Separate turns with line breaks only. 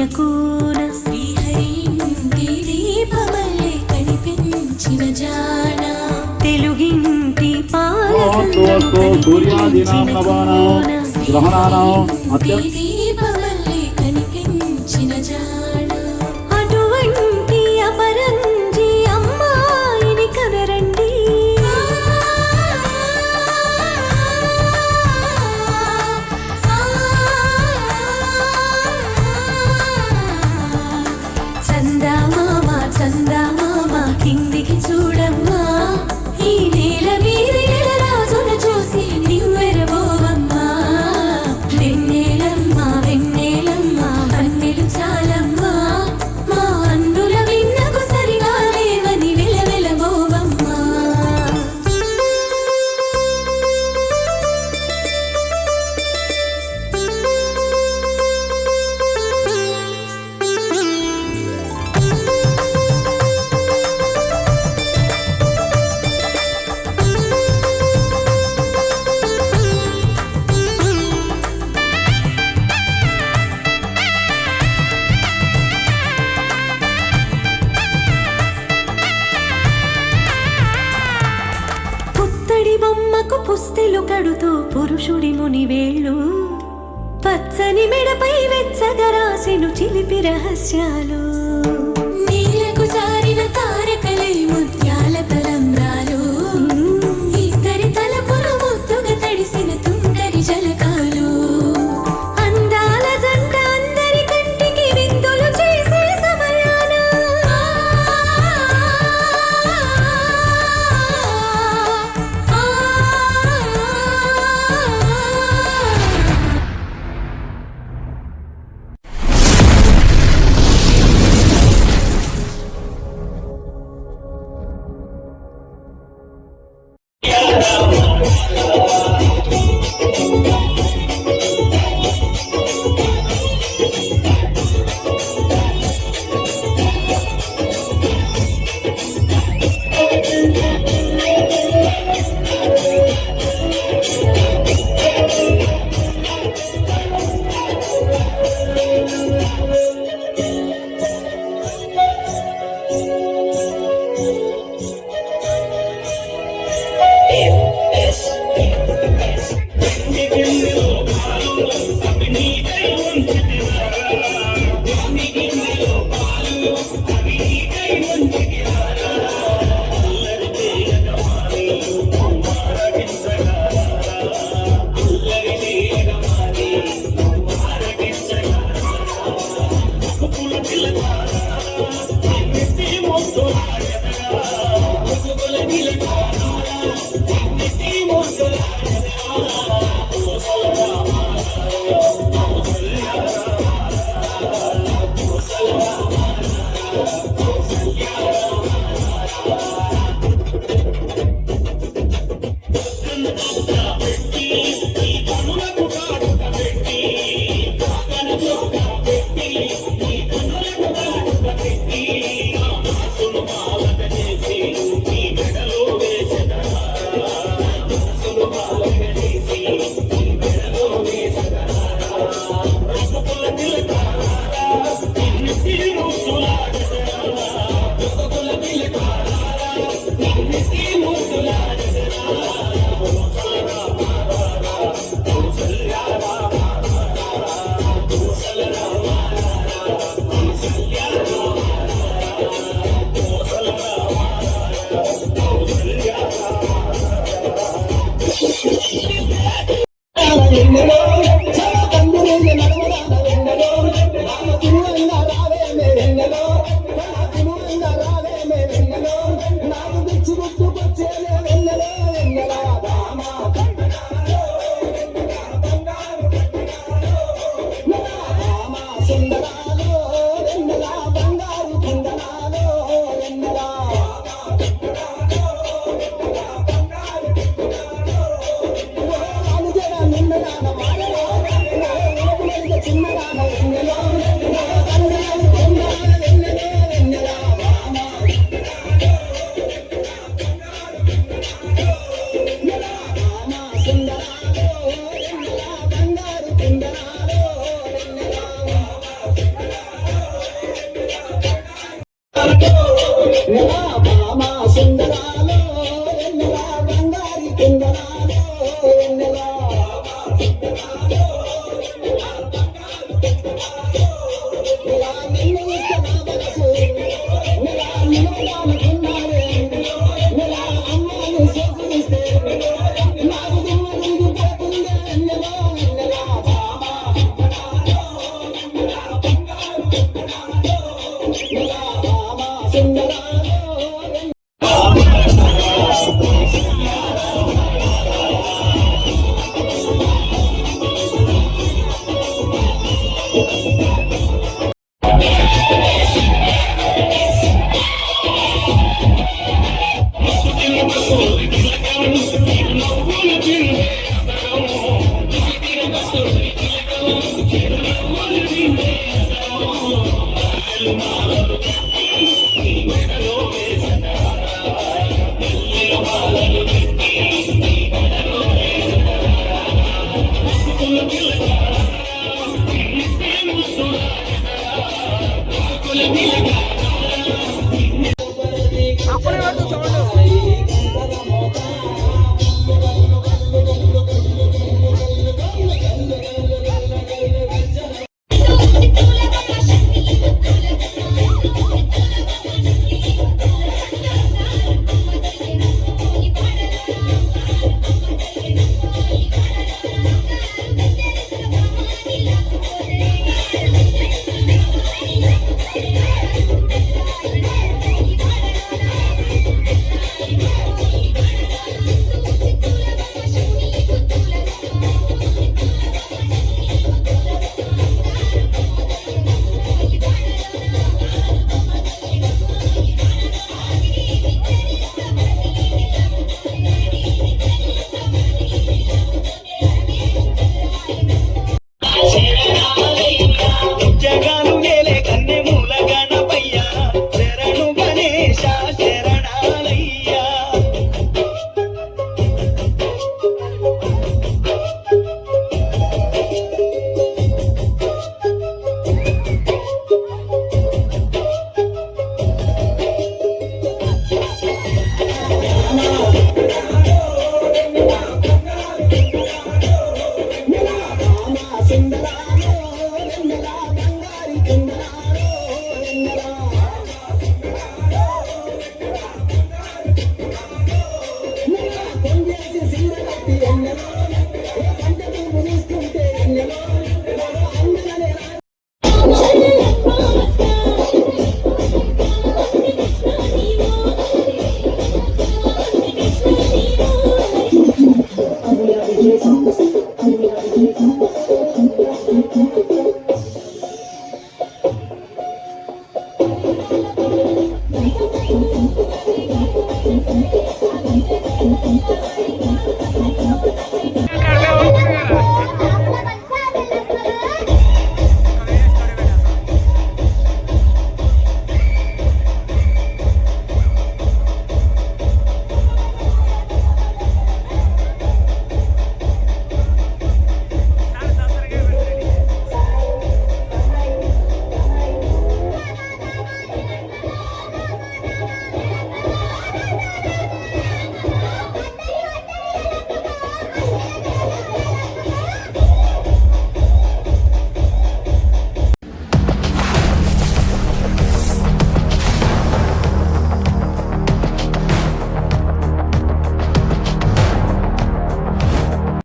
శ్రీహరినకూన శ్రీహరి దీపమల్లే కనిపించిన జాన. తెలుగింటి
పాలన గ్రహణానం
చిలుకడుతూ పురుషుడి మునివేళ్ళు పచ్చని మెడపై వెచ్చగరాసిను చిలిపి రహస్యాలు. in
there.
నెలా భామ సుందరాలో Thank you. no, no.